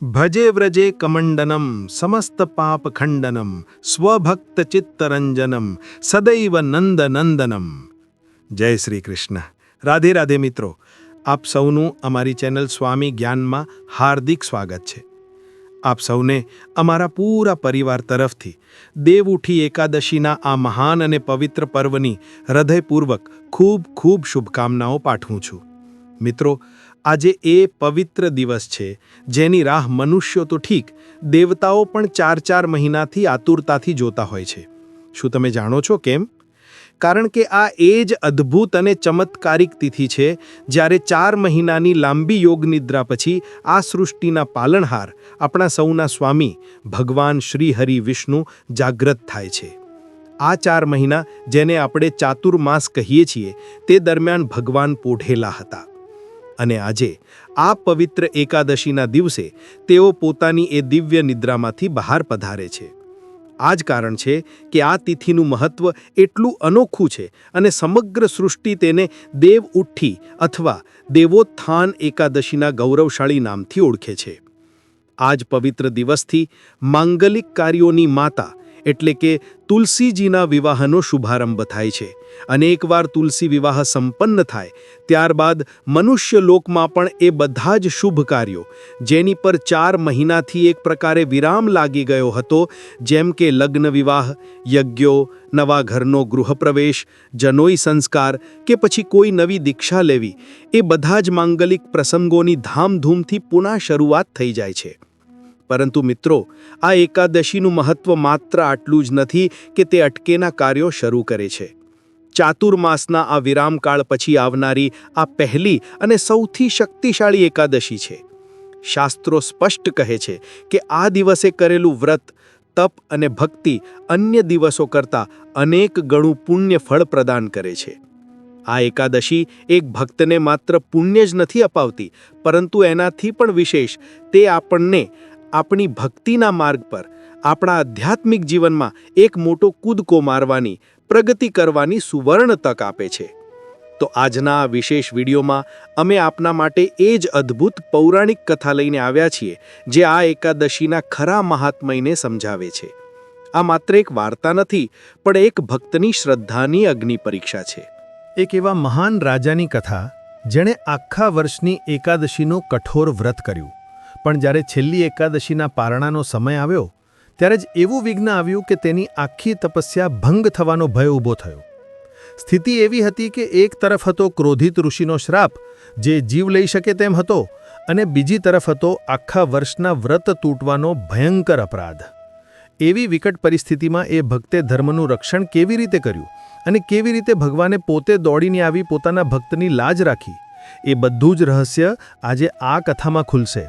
ભજે વ્રજે કમંડનમ સમસ્ત પાપ ખંડનમ સ્વભક્ત ચિત્તરંજનમ સદૈવ નંદ નંદનમ જય શ્રી કૃષ્ણ રાધે રાધે મિત્રો આપ સૌનું અમારી ચેનલ સ્વામી જ્ઞાનમાં હાર્દિક સ્વાગત છે આપ સૌને અમારા પૂરા પરિવાર તરફથી દેવ ઉઠી એકાદશીના આ મહાન અને પવિત્ર પર્વની હૃદયપૂર્વક ખૂબ ખૂબ શુભકામનાઓ પાઠવું છું મિત્રો આજે એ પવિત્ર દિવસ છે. જેની રાહ મનુષ્યો તો ઠીક, દેવતાઓ પણ ચાર ચાર મહિનાથી આતુરતાથી જોતા હોય છે. શું તમે જાણો છો કેમ? કારણ કે આ એ જ અદ્ભુત અને ચમત્કારિક તિથિ છે, જ્યારે ચાર મહિનાની લાંબી યોગ નિદ્રા પછી આ સૃષ્ટિના પાલનહાર આપણા સૌના સ્વામી, ભગવાન શ્રી હરિ વિષ્ણુ, જાગ્રત થાય છે. આ ચાર મહિના જેને આપણે ચાતુર્માસ કહીએ છીએ, તે દરમિયાન ભગવાન પોઢેલા હતા. અને આજે, આ પવિત્ર એકાદશીના દિવસે, તેઓ પોતાની એ દિવ્ય નિદ્રામાંથી બહાર પધારે છે. આ જ કારણ છે કે આ તિથિનું મહત્વ એટલું અનોખું છે અને સમગ્ર સૃષ્ટિ તેને દેવ ઉઠ્ઠી અથવા દેવોત્થાન એકાદશીના ગૌરવશાળી નામથી ઓળખે છે. આ જ પવિત્ર દિવસથી માંગલિક કાર્યોની માતા, એટલે કે તુલસીજીના વિવાહનો શુભારંભ થાય છે. અને એકવાર તુલસી વિવાહ સંપન્ન થાય, ત્યારબાદ મનુષ્ય લોકમાં પણ એ બધા જ શુભ કાર્યો, જેની પર ચાર મહિનાથી એક પ્રકારે વિરામ લાગી ગયો હતો, જેમ કે લગ્ન વિવાહ, યજ્ઞો, નવા ઘરનો ગૃહપ્રવેશ, જનોઈ સંસ્કાર કે પછી કોઈ નવી દીક્ષા લેવી, એ બધા જ માંગલિક પ્રસંગોની ધામધૂમથી પુનઃ શરૂઆત થઈ જાય છે. પરંતુ મિત્રો, આ એકાદશીનું મહત્વ માત્ર આટલું જ નથી કે તે અટકેના કાર્યો શરૂ કરે છે. ચાતુર્માસના આ વિરામકાળ પછી આવનારી આ પહેલી અને સૌથી શક્તિશાળી એકાદશી છે. શાસ્ત્રો સ્પષ્ટ કહે છે કે આ દિવસે કરેલું વ્રત, તપ અને ભક્તિ અન્ય દિવસો કરતાં અનેક ગણું પુણ્ય ફળ પ્રદાન કરે છે. આ એકાદશી એક ભક્તને માત્ર પુણ્ય જ નથી અપાવતી, પરંતુ એનાથી પણ વિશેષ તે આપણને આપણી ભક્તિના માર્ગ પર આપણા આધ્યાત્મિક જીવનમાં એક મોટો કૂદકો મારવાની, પ્રગતિ કરવાની સુવર્ણ તક આપે છે. તો આજના વિશેષ વિડીયોમાં અમે આપના માટે એ જ અદ્ભુત પૌરાણિક કથા લઈને આવ્યા છીએ, જે આ એકાદશીના ખરા મહાત્મયને સમજાવે છે. આ માત્ર એક વાર્તા નથી, પણ એક ભક્તની શ્રદ્ધાની અગ્નિ પરીક્ષા છે. એક એવા મહાન રાજાની કથા, જેણે આખા વર્ષની એકાદશીનું કઠોર વ્રત કર્યું. પણ જ્યારે છેલ્લી એકાદશીના પારણાનો સમય આવ્યો ત્યારે જ એવું વિઘ્ન આવ્યું કે તેની આખી તપસ્યા ભંગ થવાનો ભય ઊભો થયો. સ્થિતિ એવી હતી કે એક તરફ હતો ક્રોધિત ઋષિનો શ્રાપ, જે જીવ લઈ શકે તેમ હતો, અને બીજી તરફ હતો આખા વર્ષના વ્રત તૂટવાનો ભયંકર અપરાધ. એવી વિકટ પરિસ્થિતિમાં એ ભક્તે ધર્મનું રક્ષણ કેવી રીતે કર્યું અને કેવી રીતે ભગવાને પોતે દોડીને આવી પોતાના ભક્તની લાજ રાખી, એ બધું જ રહસ્ય આજે આ કથામાં ખુલશે.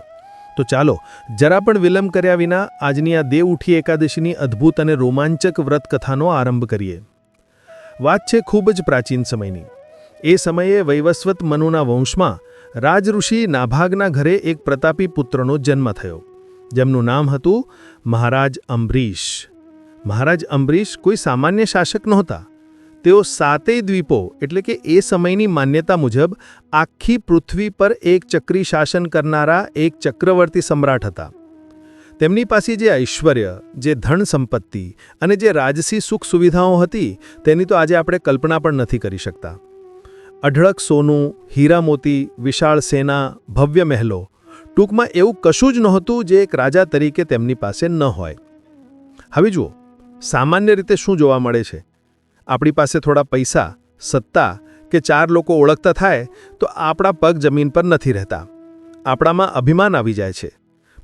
તો ચાલો, જરા પણ વિલંબ કર્યા વિના આજની આ દેવ ઉઠી એકાદશીની અદ્ભુત અને રોમાંચક વ્રત કથાનો આરંભ કરીએ. વાત છે ખૂબ જ પ્રાચીન સમયની. એ સમયે વૈવસ્વત મનુના વંશમાં રાજઋષિ નાભાગના ઘરે એક પ્રતાપી પુત્રનો જન્મ થયો. જેમનું નામ હતું મહારાજ અંબરીશ. મહારાજ અંબરીશ કોઈ સામાન્ય શાસક નહોતા. તેઓ સાતેય દ્વીપો, એટલે કે એ સમયની માન્યતા મુજબ, આખી પૃથ્વી પર એક ચક્રી શાસન કરનારા એક ચક્રવર્તી સમ્રાટ હતા. તેમની પાસે જે ઐશ્વર્ય, જે ધન સંપત્તિ અને જે રાજસી સુખ સુવિધાઓ હતી, તેની તો આજે આપણે કલ્પના પણ નથી કરી શકતા. અઢળક સોનું, હીરા મોતી, વિશાળ સેના, ભવ્ય મહેલો, ટૂંકમાં એવું કશું જ નહોતું જે એક રાજા તરીકે તેમની પાસે ન હોય. હવે જુઓ, સામાન્ય રીતે શું જોવા મળે છે? આપણી પાસે થોડા પૈસા, સત્તા કે ચાર લોકો ઓળખતા થાય તો આપણા પગ જમીન પર નથી રહેતા. આપણામાં અભિમાન આવી જાય છે.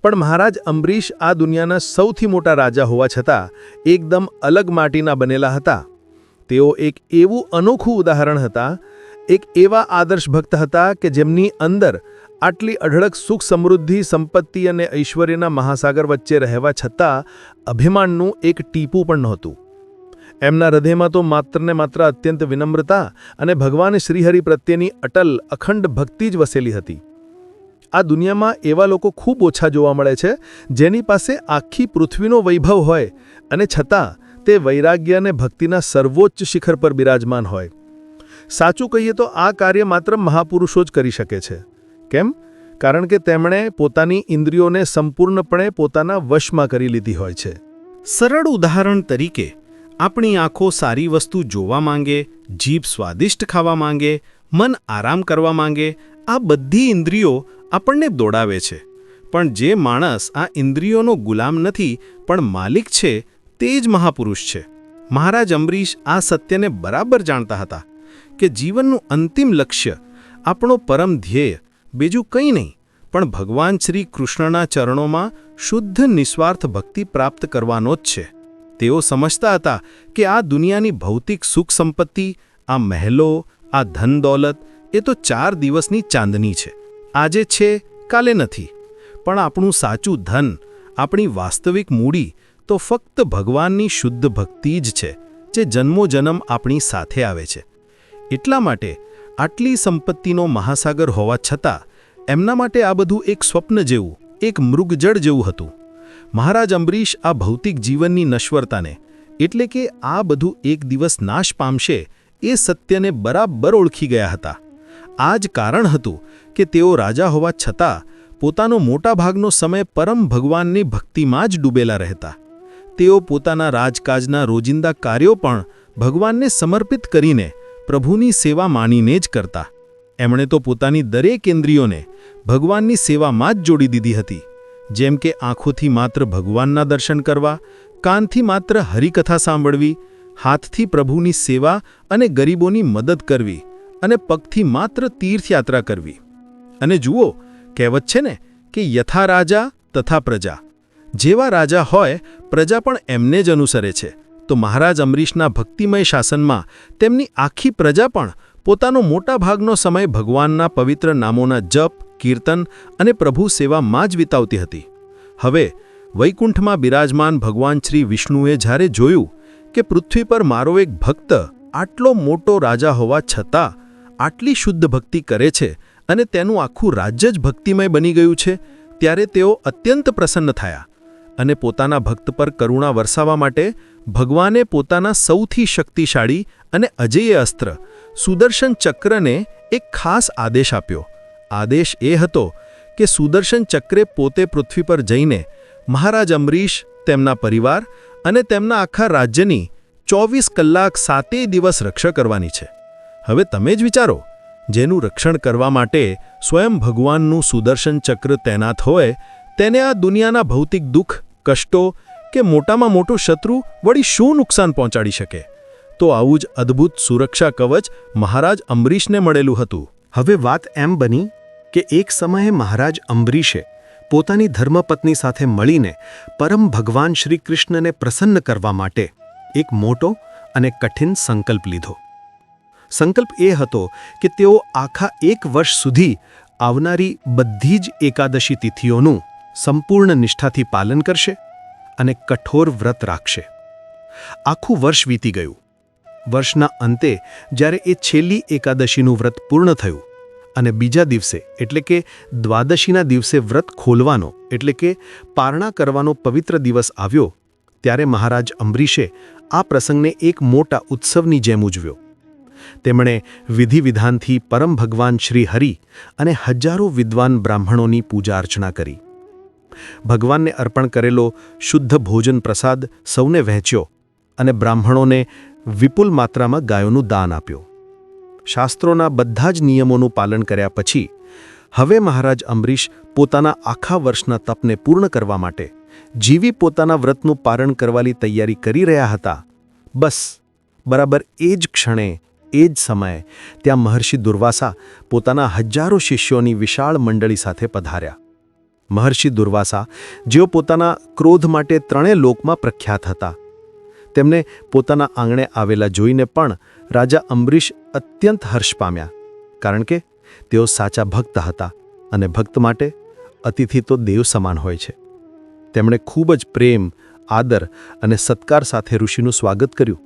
પણ મહારાજ અંબરીશ આ દુનિયાના સૌથી મોટા રાજા હોવા છતાં એકદમ અલગ માટીના બનેલા હતા. તેઓ એક એવું અનોખું ઉદાહરણ હતા, એક એવા આદર્શ ભક્ત હતા કે જેમની અંદર આટલી અઢળક સુખ સમૃદ્ધિ, સંપત્તિ અને ઐશ્વર્યના મહાસાગર વચ્ચે રહેવા છતાં અભિમાનનું એક ટીપું પણ નહોતું. એમના હૃદયમાં તો માત્ર ને માત્ર અત્યંત વિનમ્રતા અને ભગવાન શ્રીહરિ પ્રત્યેની અટલ, અખંડ ભક્તિ જ વસેલી હતી. આ દુનિયામાં એવા લોકો ખૂબ ઓછા જોવા મળે છે, જેની પાસે આખી પૃથ્વીનો વૈભવ હોય અને છતાં તે વૈરાગ્ય અને ભક્તિના સર્વોચ્ચ શિખર પર બિરાજમાન હોય. સાચું કહીએ તો આ કાર્ય માત્ર મહાપુરુષો જ કરી શકે છે. કેમ? કારણ કે તેમણે પોતાની ઇન્દ્રિયોને સંપૂર્ણપણે પોતાના વશમાં કરી લીધી હોય છે. સરળ ઉદાહરણ તરીકે આપણી આંખો સારી વસ્તુ જોવા માંગે, જીભ સ્વાદિષ્ટ ખાવા માંગે, મન આરામ કરવા માંગે, આ બધી ઇન્દ્રિયો આપણને દોડાવે છે. પણ જે માણસ આ ઇન્દ્રિયોનો ગુલામ નથી, પણ માલિક છે, તે જ મહાપુરુષ છે. મહારાજ અંબરીશ આ સત્યને બરાબર જાણતા હતા કે જીવનનું અંતિમ લક્ષ્ય, આપણો પરમ ધ્યેય, બીજું કંઈ નહીં, પણ ભગવાન શ્રી કૃષ્ણના ચરણોમાં શુદ્ધ નિસ્વાર્થ ભક્તિ પ્રાપ્ત કરવાનો જ છે. તેઓ સમજતા હતા કે આ દુનિયાની ભૌતિક સુખ સંપત્તિ, આ મહેલો, આ ધન દોલત, એ તો ચાર દિવસની ચાંદની છે. આજે છે, કાલે નથી. પણ આપણું સાચું ધન, આપણી વાસ્તવિક મૂડી તો ફક્ત ભગવાનની શુદ્ધ ભક્તિ જ છે, જે જન્મો જન્મ આપણી સાથે આવે છે. એટલા માટે આટલી સંપત્તિનો મહાસાગર હોવા છતાં, એમના માટે આ બધું એક સ્વપ્ન જેવું, એક મૃગજળ જેવું હતું. મહારાજ અંબરીશ આ ભૌતિક જીવનની નશ્વરતાને, એટલે કે આ બધું એક દિવસ નાશ પામશે, એ સત્યને બરાબર ઓળખી ગયા હતા. આ જ કારણ હતું કે તેઓ રાજા હોવા છતાં, પોતાનો મોટાભાગનો સમય પરમ ભગવાનની ભક્તિમાં જ ડૂબેલા રહેતા. તેઓ પોતાના રાજકાજના રોજિંદા કાર્યો પણ ભગવાનને સમર્પિત કરીને પ્રભુની સેવા માનીને જ કરતા. એમણે તો પોતાની દરેક ઇન્દ્રિયોને ભગવાનની સેવામાં જ જોડી દીધી હતી. જેમ કે આંખોથી માત્ર ભગવાનના દર્શન કરવા, કાનથી માત્ર હરિકથા સાંભળવી, હાથથી પ્રભુની સેવા અને ગરીબોની મદદ કરવી અને પગથી માત્ર તીર્થયાત્રા કરવી. અને જુઓ, કહેવત છે ને કે યથા રાજા તથા પ્રજા. જેવા રાજા હોય, પ્રજા પણ એમને જ અનુસરે છે. તો મહારાજ અમરીશના ભક્તિમય શાસનમાં તેમની આખી પ્રજા પણ પોતાનો મોટા ભાગનો સમય ભગવાનના પવિત્ર નામોના જપ કીર્તન અને પ્રભુ સેવામાં જ વિતાવતી હતી. હવે વૈકુંઠમાં બિરાજમાન ભગવાન શ્રી વિષ્ણુએ જ્યારે જોયું કે પૃથ્વી પર મારો એક ભક્ત આટલો મોટો રાજા હોવા છતાં આટલી શુદ્ધ ભક્તિ કરે છે અને તેનું આખું રાજ્ય જ ભક્તિમય બની ગયું છે, ત્યારે તેઓ અત્યંત પ્રસન્ન થયા અને પોતાના ભક્ત પર કરુણા વરસાવવા માટે ભગવાને પોતાના સૌથી શક્તિશાળી અને અજેય અસ્ત્ર, સુદર્શન ચક્રને એક ખાસ આદેશ આપ્યો. આદેશ એ હતો કે સુદર્શન ચક્રે પોતે પૃથ્વી પર જઈને મહારાજ અમરીશ, તેમના પરિવાર અને તેમના આખા રાજ્યની ચોવીસ કલાક સાતેય દિવસ રક્ષા કરવાની છે. હવે તમે જ વિચારો, જેનું રક્ષણ કરવા માટે સ્વયં ભગવાનનું સુદર્શન ચક્ર તૈનાત હોય, તેને આ દુનિયાના ભૌતિક દુઃખ, કષ્ટો કે મોટામાં મોટું શત્રુ વળી શું નુકસાન પહોંચાડી શકે? તો આવું જ અદ્ભુત સુરક્ષા કવચ મહારાજ અંબરીશને મળેલું હતું. હવે વાત એમ બની કે એક સમયે મહારાજ અંબરીશે પોતાની ધર્મપત્ની સાથે મળીને પરમ ભગવાન શ્રી કૃષ્ણને પ્રસન્ન કરવા માટે એક મોટો અને કઠિન સંકલ્પ લીધો. સંકલ્પ એ હતો કે તેઓ આખા એક વર્ષ સુધી આવનારી બધી જ એકાદશી તિથિઓનું સંપૂર્ણ નિષ્ઠાથી પાલન કરશે અને કઠોર વ્રત રાખશે. આખું વર્ષ વીતી ગયું. વર્ષના અંતે જ્યારે એ છેલ્લી એકાદશીનું વ્રત પૂર્ણ થયું અને બીજા દિવસે, એટલે કે દ્વાદશીના દિવસે વ્રત ખોલવાનો, એટલે કે પારણા કરવાનો પવિત્ર દિવસ આવ્યો, ત્યારે મહારાજ અંબરીશે આ પ્રસંગને એક મોટા ઉત્સવની જેમ ઉજવ્યો. તેમણે વિધિવિધાનથી પરમ ભગવાન શ્રી હરિ અને હજારો વિદ્વાન બ્રાહ્મણોની પૂજા અર્ચના કરી. ભગવાનને અર્પણ કરેલો શુદ્ધ ભોજન પ્રસાદ સૌને વહેંચ્યો અને બ્રાહ્મણોને વિપુલ માત્રામાં ગાયોનું દાન આપ્યું. શાસ્ત્રોના બધા જ નિયમોનું પાલન કર્યા પછી, હવે મહારાજ અંબરીશ પોતાના આખા વર્ષના તપને પૂર્ણ કરવા માટે જીવી પોતાના વ્રતનું પારણ કરવાની તૈયારી કરી રહ્યા હતા. બસ, બરાબર એ જ ક્ષણે, એ જ સમયે ત્યાં મહર્ષિ દુર્વાસા પોતાના હજારો શિષ્યોની વિશાળ મંડળી સાથે પધાર્યા. મહર્ષિ દુર્વાસા જેઓ પોતાના ક્રોધ માટે ત્રણેય લોકમાં પ્રખ્યાત હતા. તેમને પોતાના આંગણે આવેલા જોઈને પણ રાજા અંબરીશ અત્યંત હર્ષ પામ્યા, કારણ કે તેઓ સાચા ભક્ત હતા અને ભક્ત માટે અતિથિ તો દેવ સમાન હોય છે. તેમણે ખૂબ જ પ્રેમ, આદર અને સત્કાર સાથે ઋષિનું સ્વાગત કર્યું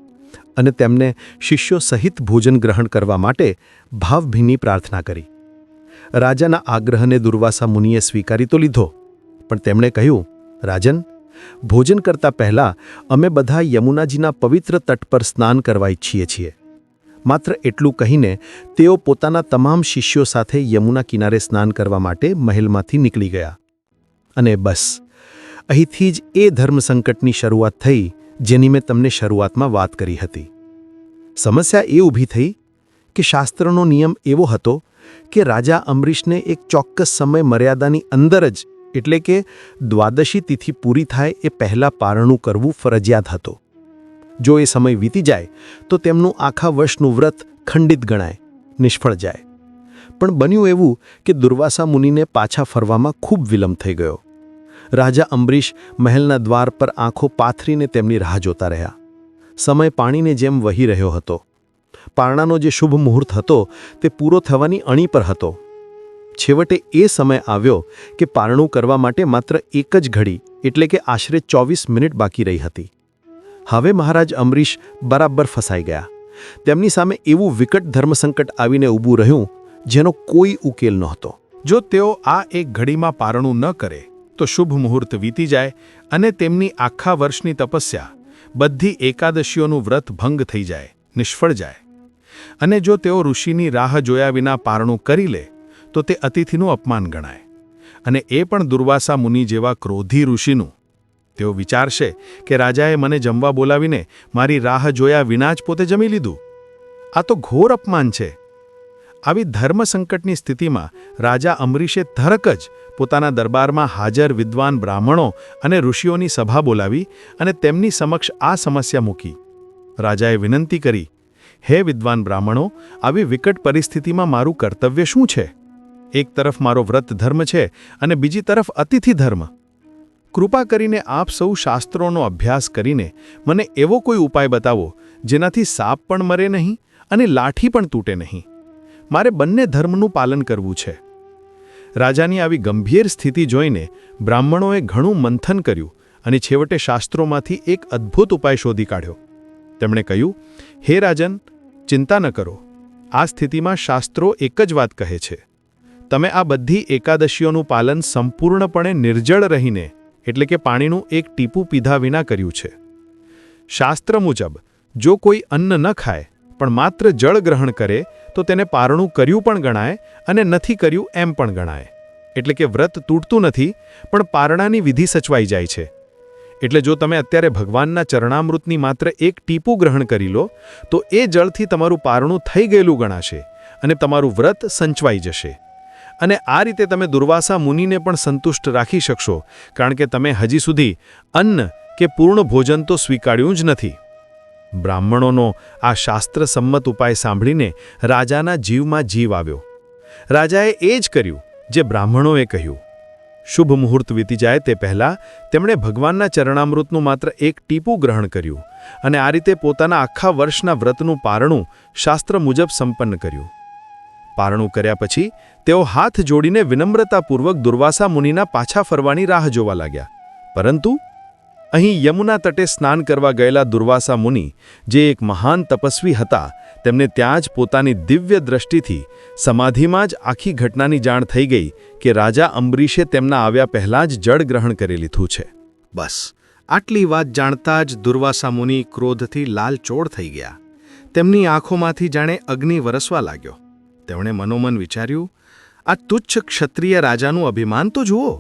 અને તેમને શિષ્યો સહિત ભોજન ગ્રહણ કરવા માટે ભાવભીની પ્રાર્થના કરી. રાજાના આગ્રહને દુર્વાસા મુનિએ સ્વીકારી તો લીધો, પણ તેમણે કહ્યું, રાજન ભોજન કરતા પહેલા અમે બધા યમુનાજીના પવિત્ર તટ પર સ્નાન કરવા ઈચ્છીએ છીએ. માત્ર એટલું કહીને તેઓ પોતાના તમામ શિષ્યો સાથે યમુના કિનારે સ્નાન કરવા માટે મહેલમાંથી નીકળી ગયા. અને બસ, અહીંથી જ એ ધર્મસંકટની શરૂઆત થઈ જેની મેં તમને શરૂઆતમાં વાત કરી હતી. સમસ્યા એ ઊભી થઈ કે શાસ્ત્રનો નિયમ એવો હતો કે રાજા અમરીશને એક ચોક્કસ સમય મર્યાદાની અંદર જ એટલે કે દ્વાદશી તિથિ પૂરી થાય એ પહેલાં પારણું કરવું ફરજિયાત હતો. જો એ સમય વીતી જાય, તો તેમનું આખા વર્ષનું વ્રત ખંડિત ગણાય, નિષ્ફળ જાય. પણ બન્યું એવું કે દુર્વાસા મુનિને પાછા ફરવામાં ખૂબ વિલંબ થઈ ગયો. રાજા અંબરીશ મહેલના દ્વાર પર આંખો પાથરીને તેમની રાહ જોતા રહ્યા. સમય પાણીને જેમ વહી રહ્યો હતો. પારણાનો જે શુભ મુહૂર્ત હતો, તે પૂરો થવાની અણી પર હતો. છેવટે એ સમય આવ્યો કે પારણું કરવા માટે માત્ર એક જ ઘડી, એટલે કે આશરે ચોવીસ મિનિટ બાકી રહી હતી. હવે મહારાજ અમરીશ બરાબર ફસાઈ ગયા. તેમની સામે એવું વિકટ ધર્મસંકટ આવીને ઊભું રહ્યું, જેનો કોઈ ઉકેલ નહોતો. જો તેઓ આ એક ઘડીમાં પારણું ન કરે, તો શુભ મુહૂર્ત વીતી જાય અને તેમની આખા વર્ષની તપસ્યા, બધી એકાદશીઓનું વ્રત ભંગ થઈ જાય, નિષ્ફળ જાય. અને જો તેઓ ઋષિની રાહ જોયા વિના પારણું કરી લે તો તે અતિથિનું અપમાન ગણાય. અને એ પણ દુર્વાસા મુનિ જેવા ક્રોધી ઋષિનું. તેઓ વિચારશે કે રાજાએ મને જમવા બોલાવીને મારી રાહ જોયા વિના જ પોતે જમી લીધું. આ તો ઘોર અપમાન છે. આવી ધર્મ સંકટની સ્થિતિમાં રાજા અમરીશે તરક જ પોતાના દરબારમાં હાજર વિદ્વાન બ્રાહ્મણો અને ઋષિઓની સભા બોલાવી અને તેમની સમક્ષ આ સમસ્યા મૂકી. રાજાએ વિનંતી કરી, હે વિદ્વાન બ્રાહ્મણો, આવી વિકટ પરિસ્થિતિમાં મારું કર્તવ્ય શું છે? એક તરફ મારો વ્રત ધર્મ છે અને બીજી તરફ અતિથિ ધર્મ. કૃપા કરીને આપ સૌ શાસ્ત્રોનો અભ્યાસ કરીને મને એવો કોઈ ઉપાય બતાવો, જેનાથી સાપ પણ મરે નહીં અને લાઠી પણ તૂટે નહીં. મારે બંને ધર્મનું પાલન કરવું છે. રાજાની આવી ગંભીર સ્થિતિ જોઈને બ્રાહ્મણોએ ઘણું મંથન કર્યું અને છેવટે શાસ્ત્રોમાંથી એક અદ્ભુત ઉપાય શોધી કાઢ્યો. તેમણે કહ્યું, હે રાજન, ચિંતા ન કરો. આ સ્થિતિમાં શાસ્ત્રો એક જ વાત કહે છે. તમે આ બધી એકાદશીઓનું પાલન સંપૂર્ણપણે નિર્જળ રહીને, એટલે કે પાણીનું એક ટીપું પીધા વિના કર્યું છે. શાસ્ત્ર મુજબ, જો કોઈ અન્ન ન ખાય, પણ માત્ર જળ ગ્રહણ કરે, તો તેને પારણું કર્યું પણ ગણાય અને નથી કર્યું એમ પણ ગણાય. એટલે કે વ્રત તૂટતું નથી, પણ પારણાની વિધિ સચવાઈ જાય છે. એટલે જો તમે અત્યારે ભગવાનના ચરણામૃતની માત્ર એક ટીપું ગ્રહણ કરી લો, તો એ જળથી તમારું પારણું થઈ ગયેલું ગણાશે અને તમારું વ્રત સંચવાઈ જશે. અને આ રીતે તમે દુર્વાસા મુનિને પણ સંતુષ્ટ રાખી શકશો, કારણ કે તમે હજી સુધી અન્ન કે પૂર્ણ ભોજન તો સ્વીકાર્યું જ નથી. બ્રાહ્મણોનો આ શાસ્ત્ર સંમત ઉપાય સાંભળીને રાજાના જીવમાં જીવ આવ્યો. રાજાએ એ જ કર્યું જે બ્રાહ્મણોએ કહ્યું. શુભ મુહૂર્ત વીતી જાય તે પહેલાં તેમણે ભગવાનના ચરણામૃતનું માત્ર એક ટીપું ગ્રહણ કર્યું અને આ રીતે પોતાના આખા વર્ષના વ્રતનું પારણું શાસ્ત્ર મુજબ સંપન્ન કર્યું. પારણું કર્યા પછી તેઓ હાથ જોડીને વિનમ્રતાપૂર્વક દુર્વાસા મુનિના પાછા ફરવાની રાહ જોવા લાગ્યા. પરંતુ અહીં યમુના તટે સ્નાન કરવા ગયેલા દુર્વાસા મુનિ જે એક મહાન તપસ્વી હતા, તેમને ત્યાં જ પોતાની દિવ્ય દ્રષ્ટિથી સમાધિમાં જ આખી ઘટનાની જાણ થઈ ગઈ કે રાજા અંબરીશે તેમના આવ્યા પહેલાં જ જળ ગ્રહણ કરી લીધું છે. બસ, આટલી વાત જાણતા જ દુર્વાસા મુનિ ક્રોધથી લાલચોળ થઈ ગયા. તેમની આંખોમાંથી જાણે અગ્નિ વરસવા લાગ્યો. તેમણે મનોમન વિચાર્યું, આ તુચ્છ ક્ષત્રિય રાજાનું અભિમાન તો જુઓ,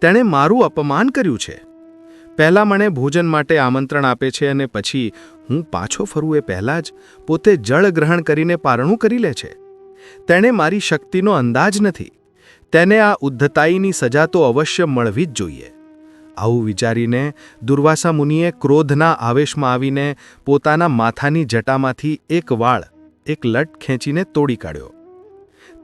તેણે મારું અપમાન કર્યું છે. પહેલાં મને ભોજન માટે આમંત્રણ આપે છે અને પછી હું પાછો ફરું એ પહેલાં જ પોતે જળ ગ્રહણ કરીને પારણું કરી લે છે. તેણે મારી શક્તિનો અંદાજ નથી. તેને આ ઉદ્ધતાઈની સજા તો અવશ્ય મળવી જ જોઈએ. આવું વિચારીને દુર્વાસા મુનિએ ક્રોધના આવેશમાં આવીને પોતાના માથાની જટામાંથી એક વાળ, એક લટ ખેંચીને તોડી કાઢ્યો.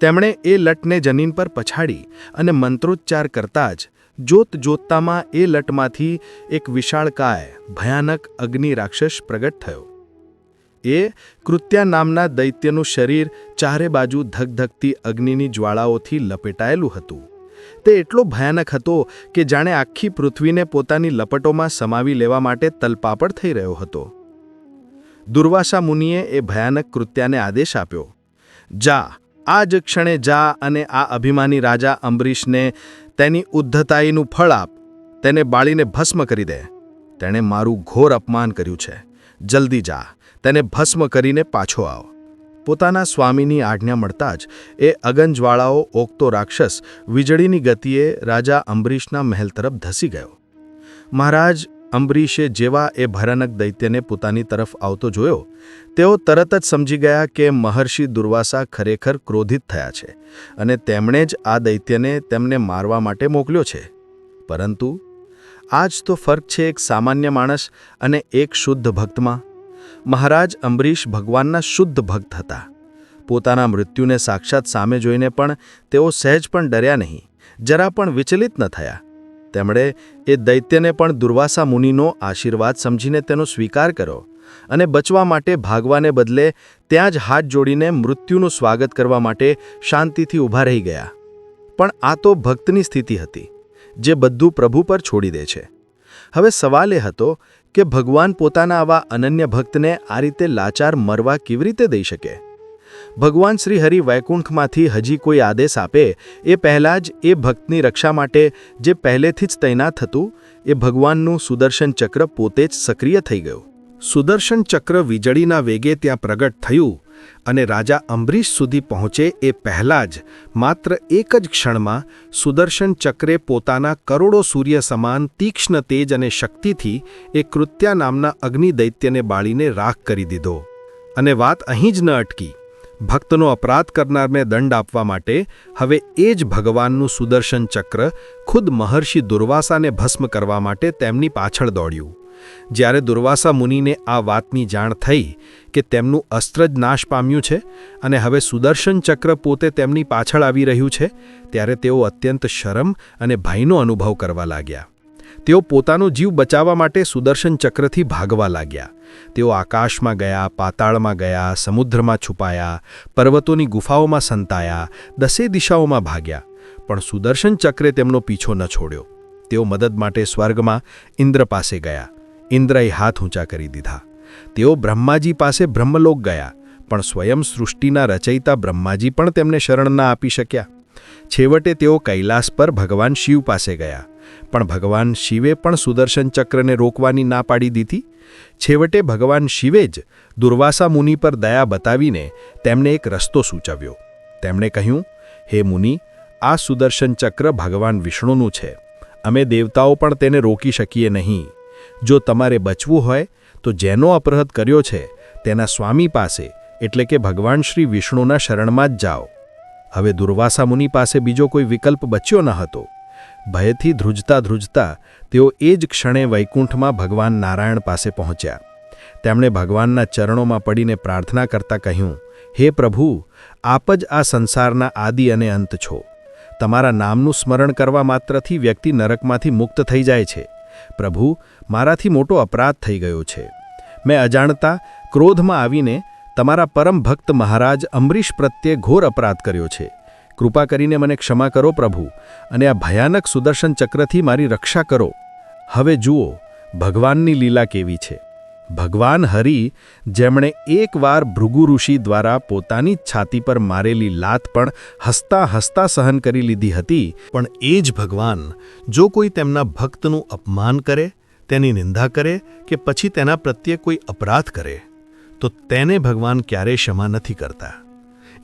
તેમણે એ લટને જમીન પર પછાડી અને મંત્રોચ્ચાર કરતા જ જોત જોતતામાં એ લટમાંથી એક વિશાળકાય, ભયાનક અગ્નિ રાક્ષસ પ્રગટ થયો. એ કૃત્યા નામના દૈત્યનું શરીર ચારે બાજુ ધગધગતી અગ્નિની જ્વાળાઓથી લપેટાયેલું હતું. તે એટલો ભયાનક હતો કે જાણે આખી પૃથ્વીને પોતાની લપટોમાં સમાવી લેવા માટે તલપાપડ થઈ રહ્યો હતો. દુર્વાસા મુનિએ એ ભયાનક કૃત્યાને આદેશ આપ્યો. જા આ જ ક્ષણે જા અને આ અભિમાની રાજા અંબરીશને તેની ઉદ્ધતાઈનું ફળ આપ, તેને બાળીને ભસ્મ કરી દે. તેણે મારું ઘોર અપમાન કર્યું છે. જલ્દી જા, તેને ભસ્મ કરીને પાછો આવ. પોતાના સ્વામીની આજ્ઞા મળતા જ એ અગનજવાળાઓ ઓગતો રાક્ષસ વીજળીની ગતિએ રાજા અંબરીશના મહેલ તરફ ધસી ગયો. મહારાજ અંબરીશે જેવા એ ભયાનક દૈત્યને પોતાની તરફ આવતો જોયો, તેઓ તરત જ સમજી ગયા કે મહર્ષિ દુર્વાસા ખરેખર ક્રોધિત થયા છે અને તેમણે જ આ દૈત્યને તેમને મારવા માટે મોકલ્યો છે. પરંતુ આજ તો ફર્ક છે એક સામાન્ય માણસ અને એક શુદ્ધ ભક્તમાં. મહારાજ અંબરીશ ભગવાનના શુદ્ધ ભક્ત હતા. પોતાના મૃત્યુને સાક્ષાત સામે જોઈને પણ તેઓ સહેજ પણ ડર્યા નહીં, જરા પણ વિચલિત ન થયા. તેમણે એ દૈત્યને પણ દુર્વાસા મુનિનો આશીર્વાદ સમજીને તેનો સ્વીકાર કર્યો અને બચવા માટે ભાગવાને બદલે ત્યાં જ હાથ જોડીને મૃત્યુનું સ્વાગત કરવા માટે શાંતિથી ઊભા રહી ગયા. પણ આ તો ભક્તની સ્થિતિ હતી, જે બધું પ્રભુ પર છોડી દે છે. હવે સવાલ એ હતો કે ભગવાન પોતાના આવા અનન્ય ભક્તને આ રીતે લાચાર મરવા કેવી રીતે દઈ શકે? ભગવાન શ્રી હરિ વૈકુંઠમાંથી હજી કોઈ આદેશ આપે, એ પહેલાં જ એ ભક્તની રક્ષા માટે જે પહેલેથી જ તૈનાત હતું, એ ભગવાનનું સુદર્શન ચક્ર પોતે જ સક્રિય થઈ ગયું. સુદર્શન ચક્ર વીજળીના વેગે ત્યાં પ્રગટ થયું અને રાજા અંબરીશ સુધી પહોંચે એ પહેલાં જ માત્ર એક જ ક્ષણમાં સુદર્શન ચક્રે પોતાના કરોડો સૂર્ય સમાન તીક્ષ્ણ તેજ અને શક્તિથી એ કૃત્યા નામના અગ્નિ દૈત્યને બાળીને રાખ કરી દીધો. અને વાત અહીં જ ન અટકી. ભક્તનો અપરાધ કરનારને દંડ આપવા માટે હવે એ જ ભગવાનનું સુદર્શન ચક્ર ખુદ મહર્ષિ દુર્વાસાને ભસ્મ કરવા માટે તેમની પાછળ દોડ્યું. જ્યારે દુર્વાસા મુનિને આ વાતની જાણ થઈ કે તેમનું અસ્ત્ર જ નાશ પામ્યું છે અને હવે સુદર્શન ચક્ર પોતે તેમની પાછળ આવી રહ્યું છે, ત્યારે તેઓ અત્યંત શરમ અને ભયનો અનુભવ કરવા લાગ્યા. તેઓ પોતાનો જીવ બચાવવા માટે સુદર્શન ચક્રથી ભાગવા લાગ્યા. તેઓ આકાશમાં ગયા, પાતાળમાં ગયા, સમુદ્રમાં છુપાયા, પર્વતોની ગુફાઓમાં સંતાયા, દસે દિશાઓમાં ભાગ્યા, પણ સુદર્શન ચક્રે તેમનો પીછો ન છોડ્યો. તેઓ મદદ માટે સ્વર્ગમાં ઇન્દ્ર પાસે ગયા. ઇન્દ્રએ હાથ ઊંચા કરી દીધા. તેઓ બ્રહ્માજી પાસે બ્રહ્મલોક ગયા, પણ સ્વયં સૃષ્ટિના રચયિતા બ્રહ્માજી પણ તેમને શરણ ના આપી શક્યા. છેવટે તેઓ કૈલાસ પર ભગવાન શિવ પાસે ગયા, પણ ભગવાન શિવે પણ સુદર્શન ચક્રને રોકવાની ના પાડી દીધી. છેવટે ભગવાન શિવે જ દુર્વાસા મુનિ પર દયા બતાવીને તેમને એક રસ્તો સૂચવ્યો. તેમણે કહ્યું, હે મુનિ, આ સુદર્શન ચક્ર ભગવાન વિષ્ણુનું છે. અમે દેવતાઓ પણ તેને રોકી શકીએ નહીં. જો તમારે બચવું હોય, તો જેનો અપરાધ કર્યો છે, તેના સ્વામી પાસે, એટલે કે ભગવાન શ્રી વિષ્ણુના શરણમાં જ જાઓ. હવે દુર્વાસા મુનિ પાસે બીજો કોઈ વિકલ્પ બચ્યો ન હતો. ભયથી ધ્રુજતા ધ્રુજતા તેઓ એ જ ક્ષણે વૈકુંઠમાં ભગવાન નારાયણ પાસે પહોંચ્યા. તેમણે ભગવાનના ચરણોમાં પડીને પ્રાર્થના કરતા કહ્યું, હે પ્રભુ, આપ જ આ સંસારના આદિ અને અંત છો. તમારા નામનું સ્મરણ કરવા માત્રથી વ્યક્તિ નરકમાંથી મુક્ત થઈ જાય છે. પ્રભુ, મારાથી મોટો અપરાધ થઈ ગયો છે. મેં અજાણતા, ક્રોધમાં આવીને તમારા પરમ ભક્ત મહારાજ અમરીશ પ્રત્યે ઘોર અપરાધ કર્યો છે. કૃપા કરીને મને ક્ષમા કરો પ્રભુ, અને આ ભયાનક સુદર્શન ચક્રથી મારી રક્ષા કરો. હવે જુઓ, ભગવાનની લીલા કેવી છે. ભગવાન હરિ, જેમણે એકવાર ભૃગુ ઋષિ દ્વારા પોતાની છાતી પર મારેલી લાત પણ હસતા હસતા સહન કરી લીધી હતી, પણ એ જ ભગવાન, જો કોઈ તેમના ભક્તનું અપમાન કરે, તેની નિંદા કરે, કે પછી તેના પ્રત્યે કોઈ અપરાધ કરે, તો તેને ભગવાન ક્યારેય ક્ષમા નથી કરતા.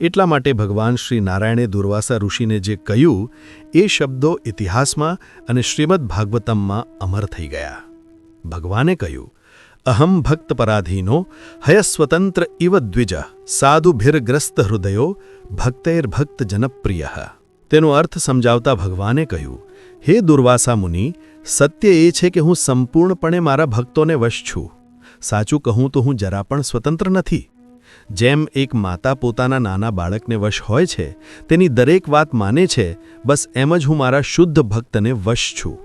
એટલા માટે ભગવાન શ્રી નારાયણે દુર્વાસા ઋષિને જે કહ્યું, એ શબ્દો ઇતિહાસમાં અને શ્રીમદ ભાગવતમમાં અમર થઈ ગયા. ભગવાને કહ્યું, અહમ ભક્તપરાધીનો હયસ્વતંત્ર ઇવ દ્વિજ સાધુભિર્ગ્રસ્ત હૃદયો ભક્તૈર્ભક્ત જનપ્રિય તેનો અર્થ સમજાવતા ભગવાને કહ્યું, હે દુર્વાસા મુનિ, સત્ય એ છે કે હું સંપૂર્ણપણે મારા ભક્તોને વશ છું. સાચું કહું તો હું જરા પણ સ્વતંત્ર નથી. જેમ એક માતા પોતાના નાના બાળકને વશ હોય છે, તેની દરેક વાત માને છે, બસ એમ જ હું મારા શુદ્ધ ભક્તને વશ છું.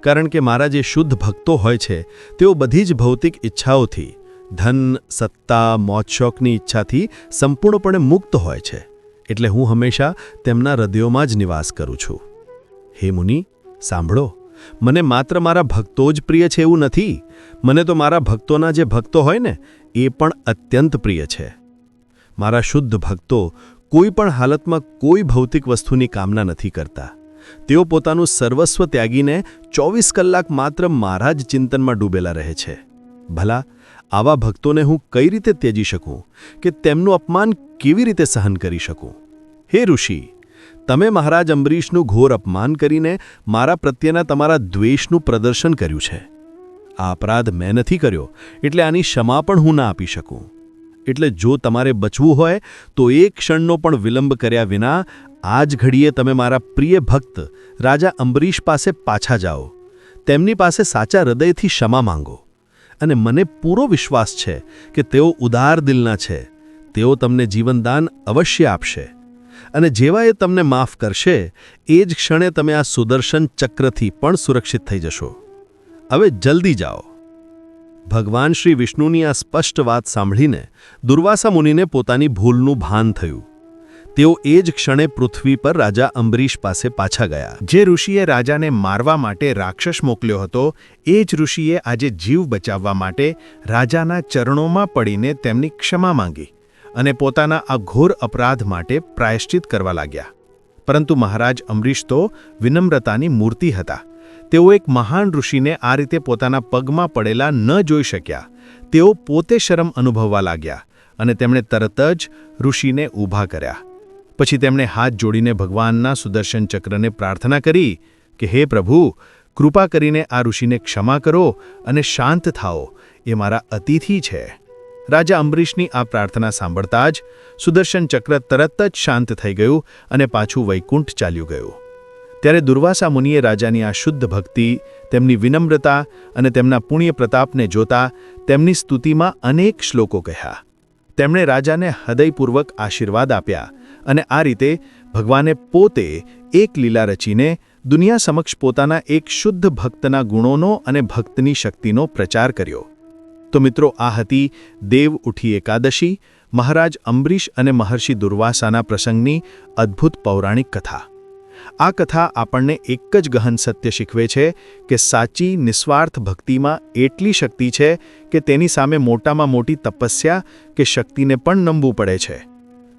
કારણ કે મારા જે શુદ્ધ ભક્તો હોય છે, તેઓ બધી જ ભૌતિક ઈચ્છાઓથી, ધન, સત્તા મોજશોખની ઈચ્છાથી સંપૂર્ણપણે મુક્ત હોય છે. એટલે હું હંમેશા તેમના હૃદયોમાં જ નિવાસ કરું છું. હે મુનિ, સાંભળો. મને માત્ર મારા ભક્તો જ પ્રિય છે એવું નથી. મને તો મારા ભક્તોના જે ભક્તો હોય ને, એ પણ અત્યંત પ્રિય છે. મારા શુદ્ધ ભક્તો કોઈ પણ હાલતમાં કોઈ ભૌતિક વસ્તુની કામના નથી કરતા. તેઓ પોતાનું સર્વસ્વ ત્યાગીને ચોવીસ કલાક માત્ર મારા જ ચિંતનમાં ડૂબેલા રહે છે. ભલા, આવા ભક્તોને હું કઈ રીતે ત્યજી શકું? કે તેમનું અપમાન કેવી રીતે સહન કરી શકું? હે ઋષિ, તમે મહારાજ અંબરીશનું ઘોર અપમાન કરીને મારા પ્રત્યેના તમારા દ્વેષનું પ્રદર્શન કર્યું છે. આ અપરાધ મેં નથી કર્યો, એટલે આની ક્ષમા પણ હું ના આપી શકું. એટલે જો તમારે બચવું હોય, તો એક ક્ષણનો પણ વિલંબ કર્યા વિના આ જ ઘડીએ તમે મારા પ્રિય ભક્ત રાજા અંબરીશ પાસે પાછા જાઓ. તેમની પાસે સાચા હૃદયથી ક્ષમા માંગો. અને મને પૂરો વિશ્વાસ છે કે તેઓ ઉદાર દિલના છે. તેઓ તમને જીવનદાન અવશ્ય આપશે. અને જેવા એ તમને માફ કરશે, એ જ ક્ષણે તમે આ સુદર્શન ચક્રથી પણ સુરક્ષિત થઈ જશો. હવે જલ્દી જાઓ. ભગવાન શ્રી વિષ્ણુની આ સ્પષ્ટ વાત સાંભળીને દુર્વાસા મુનિને પોતાની ભૂલનું ભાન થયું. તેઓ એ જ ક્ષણે પૃથ્વી પર રાજા અંબરીશ પાસે પાછા ગયા. જે ઋષિએ રાજાને મારવા માટે રાક્ષસ મોકલ્યો હતો, એ જ ઋષિએ આજે જીવ બચાવવા માટે રાજાના ચરણોમાં પડીને તેમની ક્ષમા માંગી અને પોતાના આ ઘોર અપરાધ માટે પ્રાયશ્ચિત કરવા લાગ્યા. પરંતુ મહારાજ અંબરીશ તો વિનમ્રતાની મૂર્તિ હતા. તેઓ એક મહાન ઋષિને આ રીતે પોતાના પગમાં પડેલા ન જોઈ શક્યા. તેઓ પોતે શરમ અનુભવવા લાગ્યા અને તેમણે તરત જ ઋષિને ઊભા કર્યા. પછી તેમણે હાથ જોડીને ભગવાનના સુદર્શન ચક્રને પ્રાર્થના કરી કે, હે પ્રભુ, કૃપા કરીને આ ઋષિને ક્ષમા કરો અને શાંત થાઓ. એ મારા અતિથિ છે. રાજા અંબરીશની આ પ્રાર્થના સાંભળતા જ સુદર્શન ચક્ર તરત જ શાંત થઈ ગયું અને પાછું વૈકુંઠ ચાલ્યું ગયું. ત્યારે દુર્વાસા મુનિએ રાજાની આ શુદ્ધ ભક્તિ, તેમની વિનમ્રતા અને તેમના પુણ્ય પ્રતાપને જોતા તેમની સ્તુતિમાં અનેક શ્લોકો કહ્યા. તેમણે રાજાને હૃદયપૂર્વક આશીર્વાદ આપ્યા અને આ રીતે ભગવાને પોતે એક લીલા રચીને દુનિયા સમક્ષ પોતાના એક શુદ્ધ ભક્તના ગુણોનો અને ભક્તની શક્તિનો પ્રચાર કર્યો. તો મિત્રો, આ હતી દેવ ઉઠી એકાદશી, મહારાજ અંબરીશ અને મહર્ષિ દુર્વાસાના પ્રસંગની અદ્ભુત પૌરાણિક કથા. આ કથા આપણને એક જ ગહન સત્ય શીખવે છે કે સાચી, નિસ્વાર્થ ભક્તિમાં એટલી શક્તિ છે કે તેની સામે મોટામાં મોટી તપસ્યા કે શક્તિને પણ નમવું પડે છે.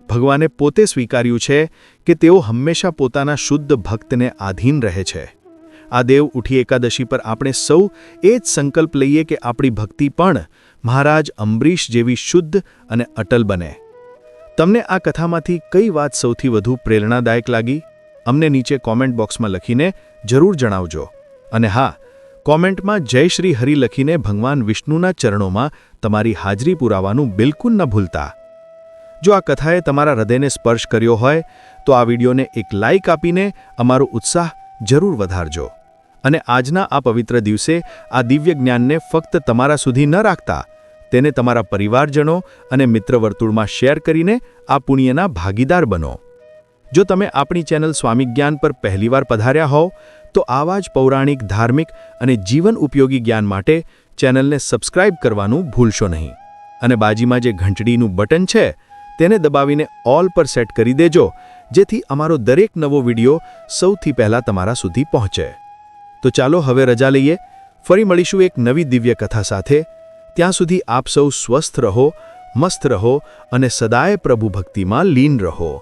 ભગવાને પોતે સ્વીકાર્યું છે કે તેઓ હંમેશા પોતાના શુદ્ધ ભક્તને આધીન રહે છે. આ દેવ ઉઠી એકાદશી પર આપણે સૌ એ જ સંકલ્પ લઈએ કે આપણી ભક્તિ પણ મહારાજ અંબરીશ જેવી શુદ્ધ અને અટલ બને. તમને આ કથામાંથી કઈ વાત સૌથી વધુ પ્રેરણાદાયક લાગી? અમને નીચે કોમેન્ટ બોક્સમાં લખીને જરૂર જણાવજો. અને હા, કોમેન્ટમાં જય શ્રી હરિ લખીને ભગવાન વિષ્ણુના ચરણોમાં તમારી હાજરી પુરાવાનું બિલકુલ ન ભૂલતા. જો આ કથાએ તમારા હૃદયને સ્પર્શ કર્યો હોય, તો આ વિડીયોને એક લાઇક આપીને અમારો ઉત્સાહ જરૂર વધારજો. અને આજના આ પવિત્ર દિવસે આ દિવ્ય જ્ઞાનને ફક્ત તમારા સુધી ન રાખતા, તેને તમારા પરિવારજનો અને મિત્રવર્તુળમાં શેર કરીને આ પુણ્યના ભાગીદાર બનો. જો તમે આપણી ચેનલ સ્વામી જ્ઞાન પર પહેલીવાર પધાર્યા હોવ, તો આવા જ પૌરાણિક, ધાર્મિક અને જીવન ઉપયોગી જ્ઞાન માટે ચેનલને સબસ્ક્રાઇબ કરવાનું ભૂલશો નહીં. અને બાજીમાં જે ઘંટડીનું બટન છે, તેને દબાવીને ઓલ પર સેટ કરી દેજો, જેથી અમારો દરેક નવો વિડિયો સૌથી પહેલાં તમારા સુધી પહોંચે. તો ચાલો હવે રજા લઈએ. ફરી મળીશું એક નવી દિવ્ય કથા સાથે. ત્યાં સુધી આપ સૌ સ્વસ્થ રહો, મસ્ત રહો અને સદાય પ્રભુ ભક્તિમાં લીન રહો.